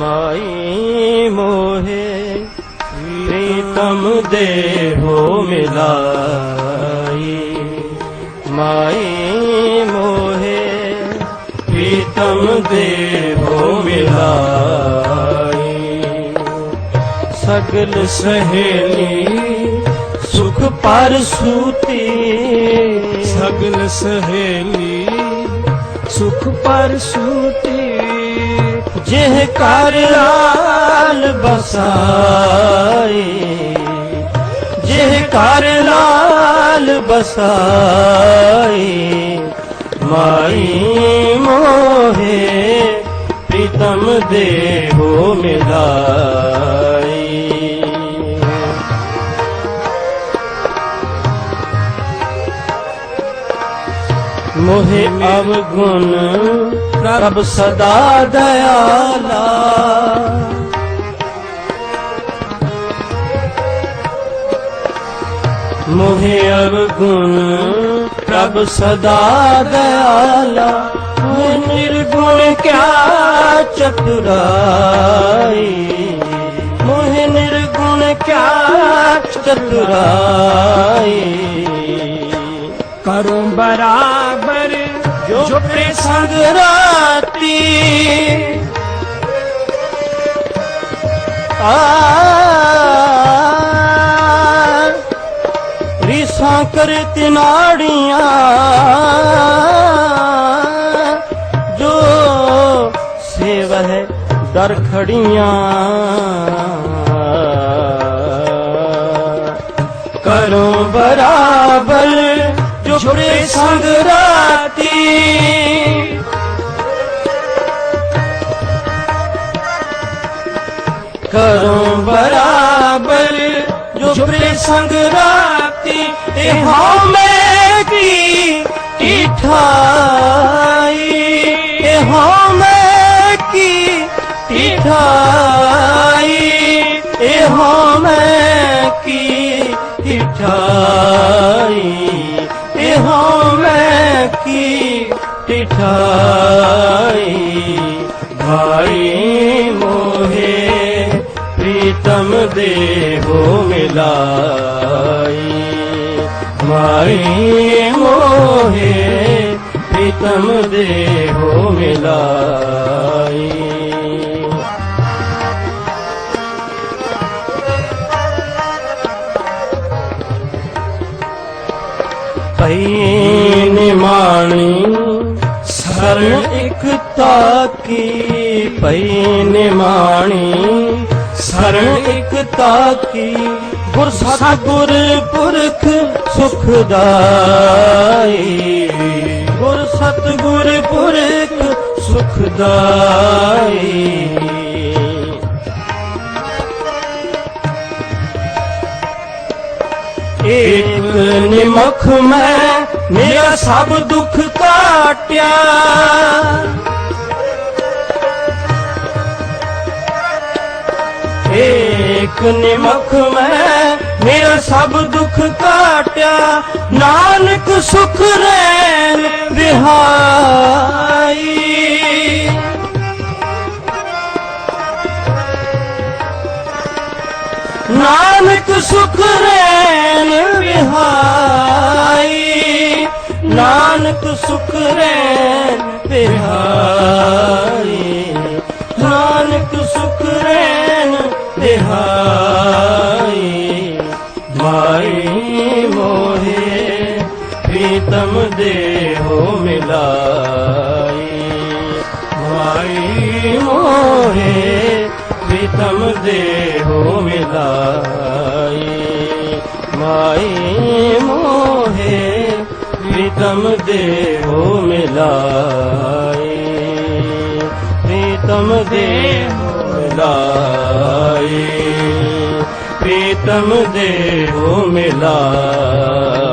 ਮਾਈ ਮੋਹੇ, ਪ੍ਰੀਤਮ ਦੇਹੋ ਮਿਲਾਈ। ਮਾਈ ਮੋਹੇ, ਪ੍ਰੀਤਮ ਦੇਹੋ ਮਿਲਾਈ। ਸਗਲ ਸਹੇਲੀ ਸੁਖ ਪਰ ਸੂਤੀ। ਸਗਲ ਸਹੇਲੀ ਸੁਖ ਪਰ ਸੂਤੀ। ਜਿਹ ਕਰ ਲਾਲ ਬਸਾਈ ਜਿਹ ਕਰ ਲਾਲ ਬਸਾਈ ਮਾਈ ਮੋਹੇ ਪ੍ਰੀਤਮ ਦੇਹੋ ਮਿਲਾਈ ਮੋਹੇ ਅਵਗੁਣ ਪ੍ਰਭ ਸਦਾ ਦਇਆਲਾ ਮੋਹਿ ਅਵਗੁਣ ਪ੍ਰਭ ਸਦਾ ਦਇਆਲਾ ਮੋਹਿ ਨਿਰਗੁਣ ਕਿਆ ਚਤੁਰਾਈ। ਮੋਹਿ ਨਿਰਗੁਣ ਕਿਆ ਚਤੁਰਾਈ। ਕਰੋ ਬਰਾ ਜੋ ਪ੍ਰਸੰਗ ਰਾਤੀ ਆ ਰੀਸਾਂ ਕਰ ਤਿਨਾੜੀਆਂ ਜੋ ਸੇਵਹਿ ਦਰ ਖੜੀਆਂ। ਕਰੋ ਬਰਾਬਰ ਜੋ ਛੁੜੇ ਸੰਗ ਰਾਤੀ ਜੋ ਸੰਗ ਰਾਤੀ ਇਹ ਹਉ ਮੈਂ ਕੀ ਟਿਠਾਈ। ਇਹ ਹਉ ਮੈਂ ਕੀ ਟਿਠਾਈ। ਇਹ ਹਉ ਮੈਂ ਕੀ ਟਿਠਾਈ। ਇਹ ਹਉ ਮੈਂ ਕੀ ਟਿਠਾਈ। ਭਾਈ ਪ੍ਰੀਤਮ ਦੇਹੋ ਮਿਲਾਈ। ਮਾਈ ਮੋਹੇ ਪ੍ਰੀਤਮ ਦੇਹੋ ਮਿਲਾਈ। ਪਈ ਨਿਮਾਣੀ ਸਰਨ ਇਕ ਤਾਕੀ ਪਈ ਨਿਮਾਣੀ ਸਰਨ ਇਕ ਤਾਕੀ ਗੁਰ ਸਤਿਗੁਰ ਪੁਰਖ ਸੁਖਦਾਈ ਗੁਰ ਸਤਿਗੁਰ ਪੁਰਖ ਸੁਖਦਾਈ ਏਕ ਨਿਮਖ ਮੈਂ, ਮੇਰਾ ਸਭ ਦੁੱਖ ਕਾਟਿਆ। ਏਕ ਨਿਮਖ ਮੈਂ, ਮੇਰਾ ਸਭ ਦੁੱਖ ਕਾਟਿਆ ਨਾਨਕ ਸੁਖ ਰੈਣ ਵਿਹਾਈ ਨਾਨਕ ਸੁਖ ਰੈਣ ਵਿਹਾਈ ਨਾਨਕ ਸੁਖ ਰੈਣ ਵਿਹਾਈ ਪ੍ਰੀਤਮ ਦੇਹੋ ਮਿਲਾਈ। ਮਾਈ ਮੋਹੇ ਪ੍ਰੀਤਮ ਦੇਹੋ ਮਿਲਾਈ। ਮਾਈ ਮੋਹੇ ਪ੍ਰੀਤਮ ਦੇਹੋ ਮਿਲਾਈ। ਪ੍ਰੀਤਮ ਦੇਹੋ ਮਿਲਾਈ। ਪ੍ਰੀਤਮ ਦੇਹੋ ਮਿਲਾਈ।